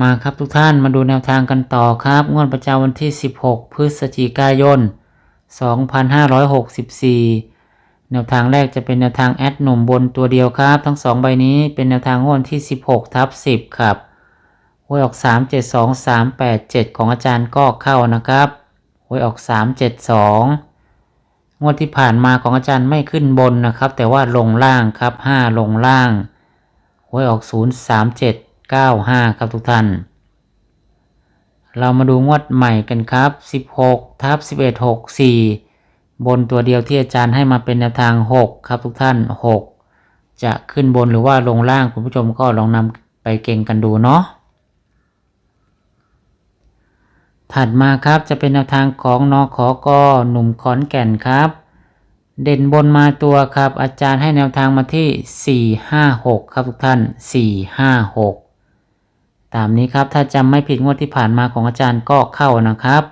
มาครับทุกท่านมาดูแนวทางกันต่อครับ งวดประจำวันที่ 16 พฤศจิกายน 2564 แนวทางแรกจะเป็นแนวทางแอดหนุ่มบนตัวเดียวครับ ทั้ง 2 ใบนี้เป็นแนวทางงวดที่ 16 ทับ 10 ครับหวยออก 3 7 2 3 8 7 ของอาจารย์ก็เข้านะครับหวยออก 3 7 2 งวดที่ผ่านมาของอาจารย์ไม่ขึ้นบนนะครับ แต่ว่าลงล่างครับ 5 ลงล่างหวยออก 0 3 7 95 ครับทุกท่าน เรามาดูงวดใหม่กันครับ 16ทับ11 64 บนตัวเดียวที่อาจารย์ให้มาเป็นแนวทาง 6 ครับทุกท่าน 6 จะขึ้นบนหรือว่าลงล่างคุณผู้ชมก็ลองนำไปเก่งกันดูเนาะถัดมาครับจะเป็นแนวทางของนอขอกอหนุ่มขอนแก่นครับ เด่นบนมาตัวครับ อาจารย์ให้แนวทางมาที่ 4 5 6 ครับทุกท่าน 4 5 6 ตามนี้ครับถ้าจำไม่ผิดงวดที่ผ่านมาของอาจารย์ก็เข้านะครับ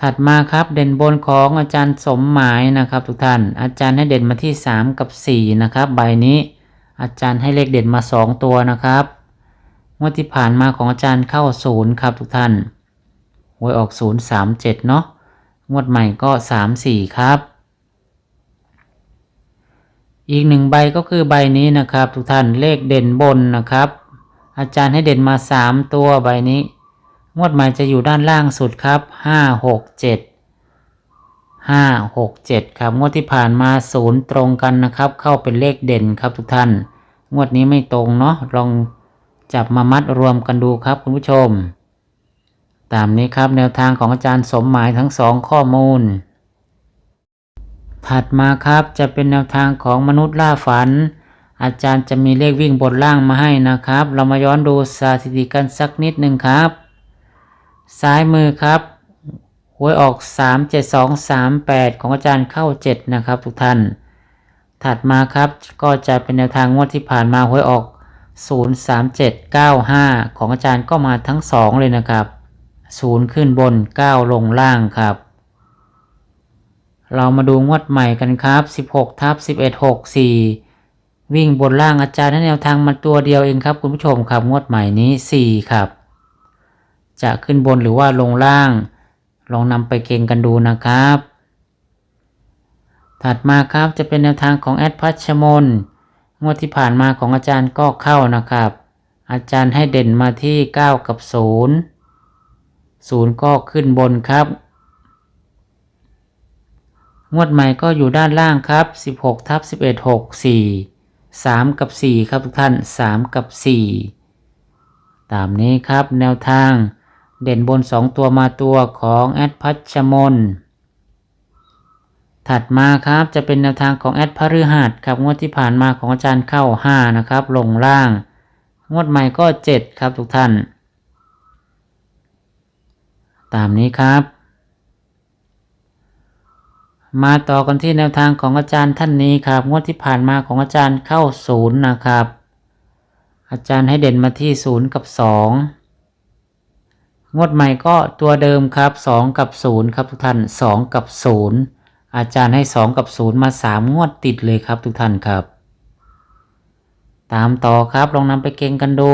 ถัดมาครับเด่นบนของอาจารย์สมหมายนะครับ ทุกท่าน อาจารย์ให้เด่นมาที่ 3 กับ 4 นะครับ ใบนี้อาจารย์ให้เลขเด่นมา 2 ตัวนะครับงวดที่ผ่านมาของอาจารย์เข้า0ครับทุกท่านหวยออก0 3 7เนาะงวดใหม่ก็3 4ครับ อีกหนึ่งใบก็คือใบนี้นะครับ ทุกท่านเลขเด่นบนนะครับ อาจารย์ให้เด่นมา3ตัวใบนี้ งวดใหม่จะอยู่ด้านล่างสุดครับ5 6 7 5 6 7ครับ งวดที่ผ่านมาศูนย์ตรงกันนะครับ เข้าเป็นเลขเด่นครับทุกท่าน งวดนี้ไม่ตรงเนาะลองจับมามัดรวมกันดูครับคุณผู้ชม ตามนี้ครับแนวทางของอาจารย์สมหมายทั้งสองข้อมูล ถัดมาครับจะเป็นแนวทางของมนุษย์ล่าฝัน อาจารย์จะมีเลขวิ่งบนล่างมาให้นะครับ เรามาย้อนดูสถิติกันสักนิดหนึ่งครับ ซ้ายมือครับหวยออก 3 7 2 3 8 ของอาจารย์เข้า 7 นะครับทุกท่าน ถัดมาครับก็จะเป็นแนวทางงวดที่ผ่านมาหวยออก 0 3 7 9 5 ของอาจารย์ก็มาทั้ง 2 เลยนะครับ 0 ขึ้นบน 9 ลงล่างครับ เรามาดูงวดใหม่กันครับ 16ทับ11 64 วิ่งบนล่างอาจารย์ให้แนวทางมาตัวเดียวเองครับ คุณผู้ชมครับงวดใหม่นี้ 4 ครับ จะขึ้นบนหรือว่าลงล่าง ลองนำไปเก่งกันดูนะครับ ถัดมาครับจะเป็นแนวทางของแอดพัชมนงวดที่ผ่านมาของอาจารย์ก็เข้านะครับ อาจารย์ให้เด่นมาที่ 9 กับ 0 0 ก็ขึ้นบนครับงวดใหม่ก็อยู่ด้านล่างครับ 16ทับ11 6 4 3 กับ 4 ครับทุกท่าน 3 กับ 4 ตามนี้ครับแนวทางเด่นบน 2 ตัวมาตัวของแอดพัชมน ถัดมาครับจะเป็นแนวทางของแอดพฤหัสครับงวดที่ผ่านมาของอาจารย์เข้า 5 นะครับ ลงล่าง งวดใหม่ก็ 7 ครับทุกท่าน ตามนี้ครับ มาต่อกันที่แนวทางของอาจารย์ท่านนี้ครับ งวดที่ผ่านมาของอาจารย์เข้าศูนย์นะครับ อาจารย์ให้เด่นมาที่ศูนย์กับสองงวดใหม่ก็ตัวเดิมครับสองกับศูนย์ครับทุกท่านสองกับศูนย์อาจารย์ให้สองกับศูนย์มาสามงวดติดเลยครับทุกท่านครับ ตามต่อครับลองนำไปเก่งกันดู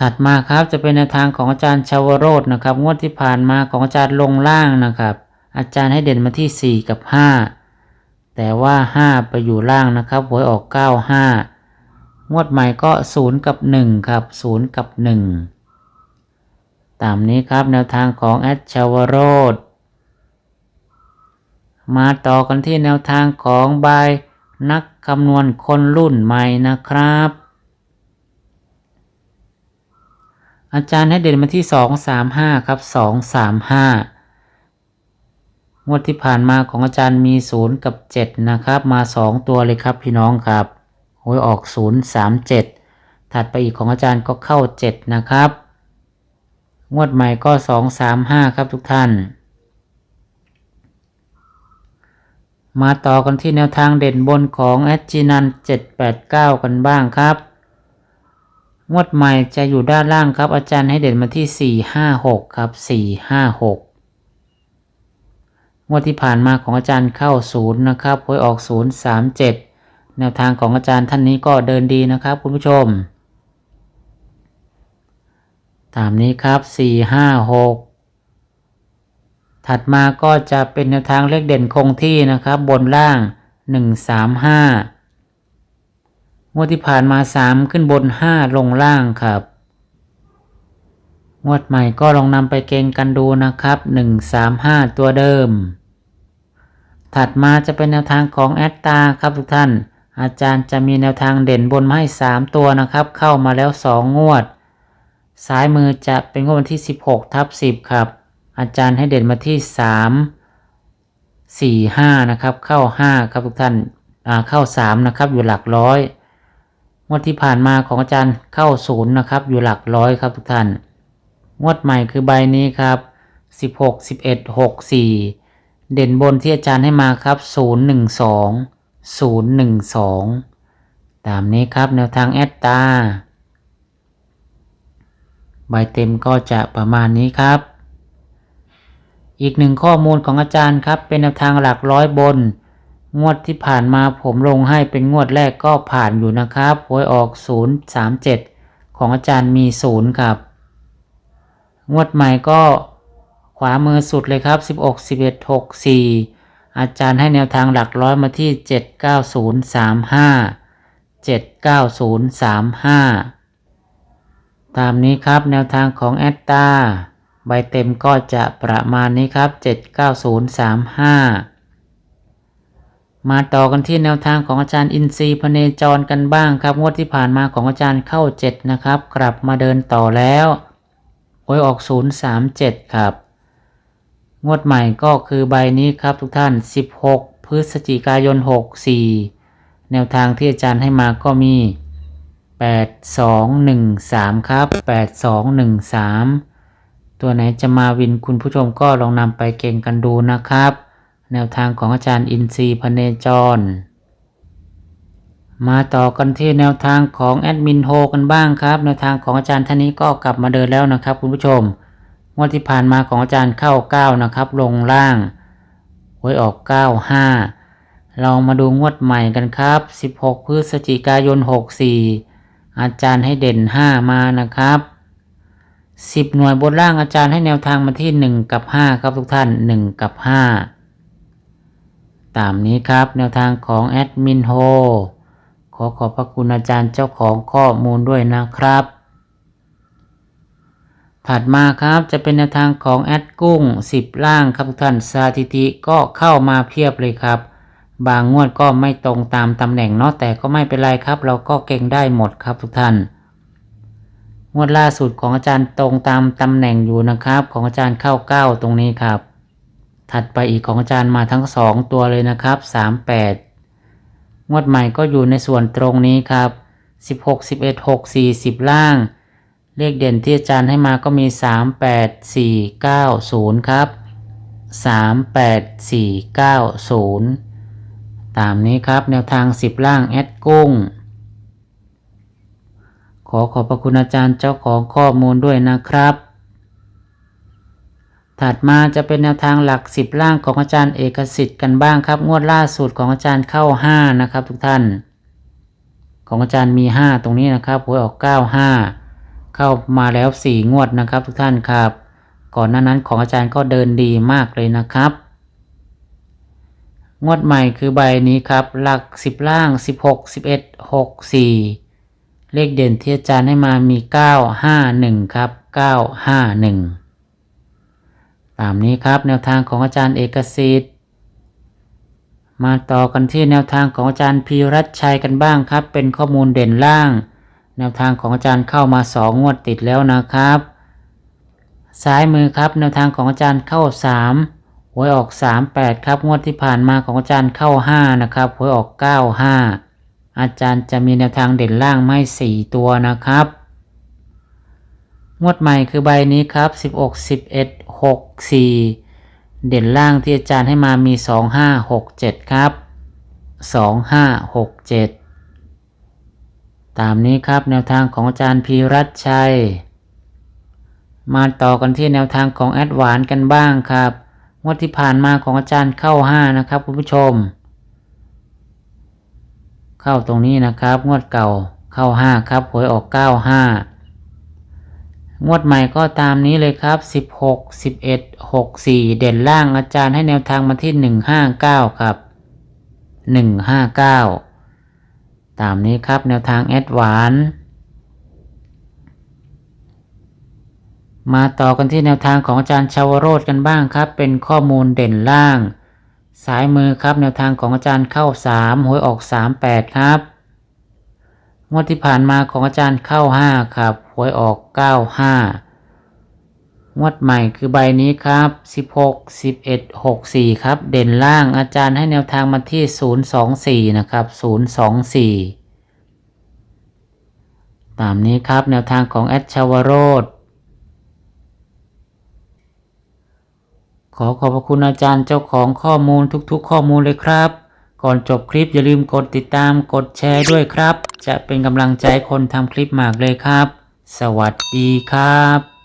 ถัดมาครับจะเป็นแนวทางของอาจารย์ชาวโรจนะครับ งวดที่ผ่านมาของอาจารย์ลงล่างนะครับ อาจารย์ให้เด่นมาที่ 4 กับ 5 แต่ว่า 5 ไปอยู่ล่างนะครับหวยออก 9 5 งวดใหม่ก็ 0 กับ 1 ครับ 0 กับ 1 ตามนี้ครับแนวทางของแอดชาวโรจมาต่อกันที่แนวทางของบายนักคำนวณคนรุ่นใหม่นะครับ อาจารย์ให้เด่นมาที่สองสามห้าครับสองสามห้างวดที่ผ่านมาของอาจารย์มีศูนย์กับเจ็ดนะครับ มาสองตัวเลยครับพี่น้องครับหวยออกศูนย์สามเจ็ดถัดไปอีกของอาจารย์ก็เข้า7นะครับงวดใหม่ก็2 3 5ครับทุกท่าน มาต่อกันที่แนวทางเด่นบนของแอดจีนัน789กันบ้างครับ งวดใหม่จะอยู่ด้านล่างครับ อาจารย์ให้เด่นมาที่456ครับ456งวดที่ผ่านมาของอาจารย์เข้าศูนย์นะครับหวยออก037แนวทางของอาจารย์ท่านนี้ก็เดินดีนะครับ คุณผู้ชม ตามนี้ครับ456ถัดมาก็จะเป็นแนวทางเลขเด่นคงที่นะครับ บนล่าง135ง งวดที่ผ่านมา3ขึ้นบน5ลงล่างครับ งวดใหม่ก็ลองนำไปเกงกันดูนะครับ135ตัวเดิม ถัดมาจะเป็นแนวทางของแอตตาครับทุกท่าน อาจารย์จะมีแนวทางเด่นบนมาให้3ตัวนะครับ เข้ามาแล้ว2งงวด ซ้ายมือจะเป็นงวดวันที่16ทับ10ครับ อาจารย์ให้เด่นมาที่3 4 5นะครับ เข้า5ครับทุกท่านเข้า3นะครับอยู่หลักร้อย งวดที่ผ่านมาของอาจารย์เข้า0นะครับ อยู่หลักร้อยครับทุกท่าน งวดใหม่คือใบนี้ครับ 16 11 6 4 เด่นบนที่อาจารย์ให้มาครับ 012 012 ตามนี้ครับแนวทางแอดตา ใบเต็มก็จะประมาณนี้ครับ อีกหนึ่งข้อมูลของอาจารย์ครับเป็นแนวทางหลักร้อยบน งวดที่ผ่านมาผมลงให้เป็นงวดแรกก็ผ่านอยู่นะครับหวยออก 037 ของอาจารย์มี 0 ครับ งวดใหม่ก็ขวามือสุดเลยครับ 16 11 6 4 อาจารย์ให้แนวทางหลักร้อยมาที่ 79035 79035 ตามนี้ครับแนวทางของแอตตาใบเต็มก็จะประมาณนี้ครับ 79035 มาต่อกันที่แนวทางของอาจารย์อินทรีย์พเนจรกันบ้างครับ งวดที่ผ่านมาของอาจารย์เข้า 7 นะครับ กลับมาเดินต่อแล้วหวยออก 037 ครับ งวดใหม่ก็คือใบนี้ครับทุกท่าน 16 พฤศจิกายน 64 แนวทางที่อาจารย์ให้มาก็มี 8213 ครับ 8213 ตัวไหนจะมาวินคุณผู้ชมก็ลองนำไปเก่งกันดูนะครับ แนวทางของอาจารย์อินทรีย์พเนจร มาต่อกันที่แนวทางของแอดมินโฮกันบ้างครับ แนวทางของอาจารย์ท่านนี้ก็กลับมาเดินแล้วนะครับ คุณผู้ชมงวดที่ผ่านมาของอาจารย์เข้า 9 นะครับ ลงล่างหวยออก 95 เรามาดูงวดใหม่กันครับ 16 พฤศจิกายน 64 อาจารย์ให้เด่น 5 มานะครับ 10 หน่วยบนล่างอาจารย์ให้แนวทางมาที่ 1 กับ 5 ครับทุกท่าน 1 กับ 5 ตามนี้ครับแนวทางของแอดมินโฮขอขอบพระคุณอาจารย์เจ้าของข้อมูลด้วยนะครับ ถัดมาครับจะเป็นแนวทางของแอดกุ้ง 10 ล่างครับทุกท่านสถิติก็เข้ามาเพียบเลยครับ บางงวดก็ไม่ตรงตามตำแหน่งเนาะแต่ก็ไม่เป็นไรครับ เราก็เก่งได้หมดครับทุกท่าน งวดล่าสุดของอาจารย์ตรงตามตำแหน่งอยู่นะครับ ของอาจารย์เข้า 9 ตรงนี้ครับ ถัดไปอีกของอาจารย์มาทั้ง 2 ตัวเลยนะครับ 38 งวดใหม่ก็อยู่ในส่วนตรงนี้ครับ 16 11 6 4 10ล่าง เลขเด่นที่อาจารย์ให้มาก็มี 3 8 4 9 0 ครับ 3 8 4 9 0 ตามนี้ครับแนวทาง 10 ล่างแอดกุ้ง ขอขอบพระคุณอาจารย์เจ้าของข้อมูลด้วยนะครับ ถัดมาจะเป็นแนวทางหลัก 10 ล่างของอาจารย์เอกสิทธิ์กันบ้างครับ งวดล่าสุดของอาจารย์เข้า 5 นะครับ ทุกท่าน ของอาจารย์มี 5 ตรงนี้นะครับหวยออก 95 เข้ามาแล้ว 4 งวดนะครับ ทุกท่านครับ ก่อนหน้านั้นของอาจารย์ก็เดินดีมากเลยนะครับ งวดใหม่คือใบนี้ครับ หลัก 10 ล่าง 16 11 6 4 เลขเด่นที่อาจารย์ให้มามี 951 ครับ 951 ตามนี้ครับแนวทางของอาจารย์เอกสิทธิ์ มาต่อกันที่แนวทางของอาจารย์พีรัชชัยกันบ้างครับ เป็นข้อมูลเด่นล่าง แนวทางของอาจารย์เข้ามาสองงวดติดแล้วนะครับ ซ้ายมือครับแนวทางของอาจารย์เข้า3หวยออก38ครับงวดที่ผ่านมาของอาจารย์เข้า5นะครับหวยออก95อาจารย์จะมีแนวทางเด่นล่างไม่สี่ตัวนะครับ งวดใหม่คือใบนี้ครับ 16 11 6 4 เด่นล่างที่อาจารย์ให้มามี 2 5 6 7 ครับ 2 5 6 7 ตามนี้ครับแนวทางของอาจารย์พีรัตชัย มาต่อกันที่แนวทางของแอดหวานกันบ้างครับ งวดที่ผ่านมาของอาจารย์เข้า 5 นะครับคุณผู้ชม เข้าตรงนี้นะครับ งวดเก่าเข้า 5 ครับหวยออก 95 งวดใหม่ก็ตามนี้เลยครับ 16 11 6 4 เด่นล่างอาจารย์ให้แนวทางมาที่ 159 ครับ 159 ตามนี้ครับแนวทางแอดวานมาต่อกันที่แนวทางของอาจารย์ชาวโรธกันบ้างครับ เป็นข้อมูลเด่นล่างซ้ายมือครับแนวทางของอาจารย์เข้า 3 หวยออก 38 ครับ งวดที่ผ่านมาของอาจารย์เข้า5ครับหวยออก95งวดใหม่คือใบนี้ครับ16 11 64ครับ เด่นล่างอาจารย์ให้แนวทางมาที่024นะครับ024ตามนี้ครับแนวทางของแอดชาวโรธขอขอบพระคุณอาจารย์เจ้าของข้อมูลทุกๆ ข้อมูลเลยครับ ก่อนจบคลิปอย่าลืมกดติดตามกดแชร์ด้วยครับ จะเป็นกำลังใจคนทำคลิปมากเลยครับ สวัสดีครับ